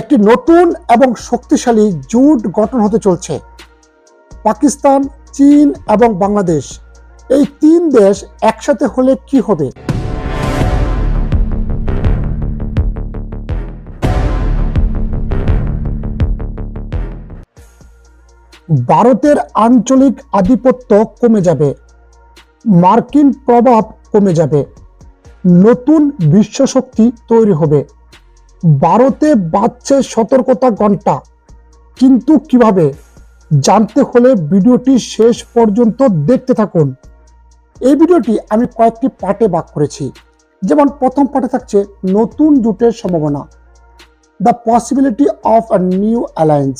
একটি নতুন এবং শক্তিশালী জোট গঠন হতে চলছে। পাকিস্তান, চীন এবং বাংলাদেশ, এই তিন দেশ একসাথে হলে কি হবে? ভারতের আঞ্চলিক আধিপত্য কমে যাবে, মার্কিন প্রভাব কমে যাবে, নতুন বিশ্বশক্তি তৈরি হবে। ভারতে বাজছে সতর্কতা ঘণ্টা। কিন্তু কীভাবে? জানতে হলে ভিডিওটি শেষ পর্যন্ত দেখতে থাকুন। এই ভিডিওটি আমি কয়েকটি পার্টে ভাগ করেছি। যেমন প্রথম পার্টে থাকছে নতুন জোটের সম্ভাবনা। The possibility of a new alliance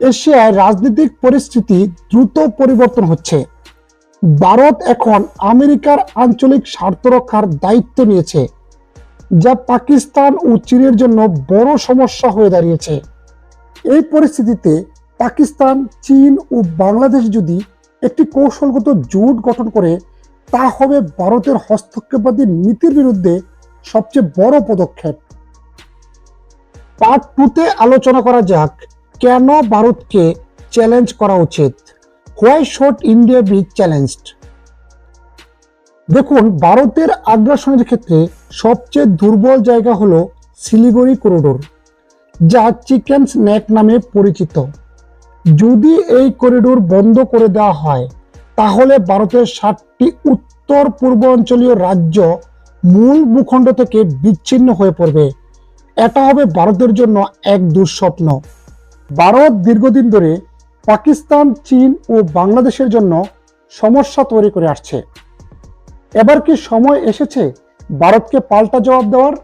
এশিয়ায় রাজনৈতিক পরিস্থিতি দ্রুত পরিবর্তন হচ্ছে। ভারত এখন আমেরিকার আঞ্চলিক স্বার্থ রক্ষার দায়িত্ব নিয়েছে। যা পাকিস্তান ও চীনের জন্য বড় সমস্যা হয়ে দাঁড়িয়েছে। এই পরিস্থিতিতে পাকিস্তান, চীন ও বাংলাদেশ যদি একটি কৌশলগত জোট গঠন করে, তা হবে ভারতের হস্তক্ষেপবাদী নীতির বিরুদ্ধে সবচেয়ে বড় পদক্ষেপ। পার্ট টুতে আলোচনা করা যাক, কেন ভারতকে চ্যালেঞ্জ করা উচিত? Why should India be challenged দেখুন, ভারতের আগ্রাসনের ক্ষেত্রে সবচেয়ে দুর্বল জায়গা হলো শিলিগুড়ি করিডোর যা চিকেন স্ন্যাক নামে পরিচিত। যদি এই করিডোর বন্ধ করে দেওয়া হয়, তাহলে ভারতের ষাটটি উত্তর পূর্বাঞ্চলীয় রাজ্য মূল ভূখণ্ড থেকে বিচ্ছিন্ন হয়ে পড়বে। এটা হবে ভারতের জন্য এক দুঃস্বপ্ন। ভারত দীর্ঘদিন ধরে পাকিস্তান, চীন ও বাংলাদেশের জন্য সমস্যা তৈরি করে আসছে। এবার কি সময় এসেছে ভারতকে পাল্টা জবাব দেওয়ার?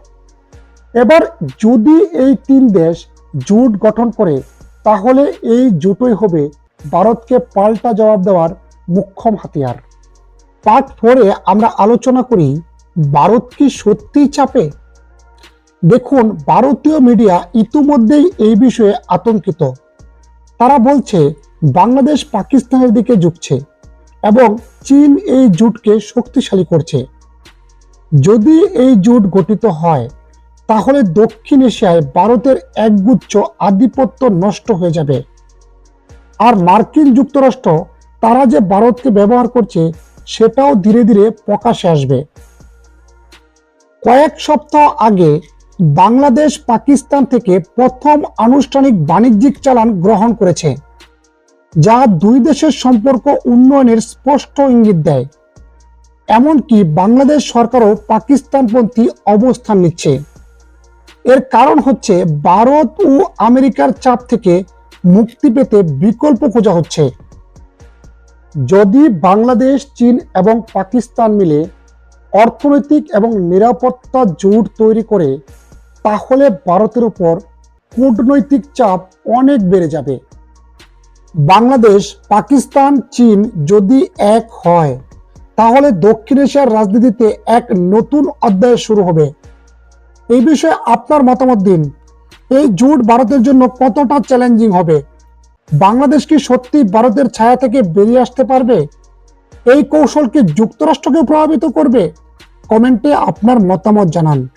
এবার যদি এই তিন দেশ জোট গঠন করে, তাহলে এই জোটই হবে ভারতকে পাল্টা জবাব দেওয়ার মুখ্যম হাতিয়ার। পার্ট ফোরে আমরা আলোচনা করি, ভারত কি সত্যিই চাপে? দেখুন, ভারতীয় মিডিয়া ইতিমধ্যেই এই বিষয়ে আতঙ্কিত। তারা বলছে, বাংলাদেশ পাকিস্তানের দিকে ঝুঁকছে। এবং চীন এই জোটকে শক্তিশালী করছে। যদি এই জোট গঠিত হয়, তাহলে দক্ষিণ এশিয়ায় ভারতের একগুচ্ছ আধিপত্য নষ্ট হয়ে যাবে। আর মার্কিন যুক্তরাষ্ট্র, তারা যে ভারতকে ব্যবহার করছে, সেটাও ধীরে ধীরে প্রকাশে আসবে। কয়েক সপ্তাহ আগে বাংলাদেশ পাকিস্তান থেকে প্রথম আনুষ্ঠানিক বাণিজ্যিক চালান গ্রহণ করেছে। যা দুই দেশের সম্পর্ক উন্নয়নের স্পষ্ট ইঙ্গিত দেয়। এমনকি বাংলাদেশ সরকারও পাকিস্তানপন্থী অবস্থান নিচ্ছে। এর কারণ হচ্ছে ভারত ও আমেরিকার চাপ থেকে মুক্তি পেতে বিকল্প খোঁজা হচ্ছে। যদি বাংলাদেশ, চীন এবং পাকিস্তান মিলে অর্থনৈতিক এবং নিরাপত্তা জোট তৈরি করে, তাহলে ভারতের উপর কূটনৈতিক চাপ অনেক বেড়ে যাবে। বাংলাদেশ, পাকিস্তান, চীন যদি এক হয়, তাহলে দক্ষিণ এশিয়ার রাজনীতিতে এক নতুন অধ্যায় শুরু হবে। এই বিষয়ে আপনার মতামত দিন। এই জোট ভারতের জন্য কতটা চ্যালেঞ্জিং হবে? বাংলাদেশ কি সত্যি ভারতের ছায়া থেকে বেরিয়ে আসতে পারবে? এই কৌশল কি যুক্তরাষ্ট্রকে প্রভাবিত করবে? কমেন্টে আপনার মতামত জানান।